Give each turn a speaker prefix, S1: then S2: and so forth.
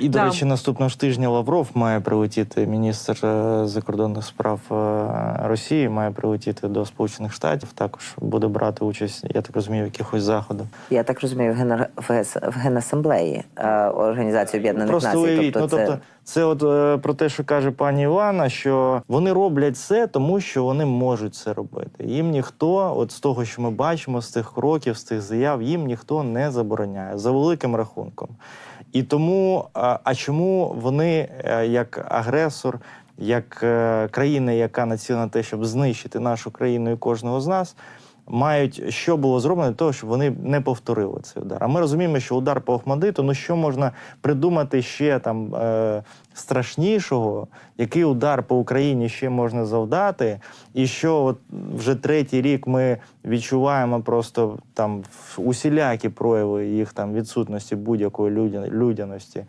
S1: І, до
S2: Да.
S1: речі, наступного ж тижня Лавров має прилетіти, міністр е, закордонних справ е, Росії має прилетіти до Сполучених Штатів. Також буде брати участь, я так розумію, в якихось заходах.
S3: Я так розумію, в, Генасамблеї е, Організації Об'єднаних
S1: Просто
S3: Націй.
S1: уявіть,
S3: тобто,
S1: ну
S3: це...
S1: тобто, це от про те, що каже пані Івана, що вони роблять це, тому що вони можуть це робити. Їм ніхто, от з того, що ми бачимо, з тих кроків, з тих заяв, їм ніхто не забороняє за великим рахунком. І тому, а, чому вони, е, як агресор, як е, країна, яка націлена на те, щоб знищити нашу країну і кожного з нас, мають що було зроблено для того, щоб вони не повторили цей удар. А ми розуміємо, що удар по Охмадиту, ну що можна придумати ще там е, страшнішого, який удар по Україні ще можна завдати, і що от вже третій рік ми відчуваємо просто там усілякі прояви їх там відсутності будь-якої людя- людяності.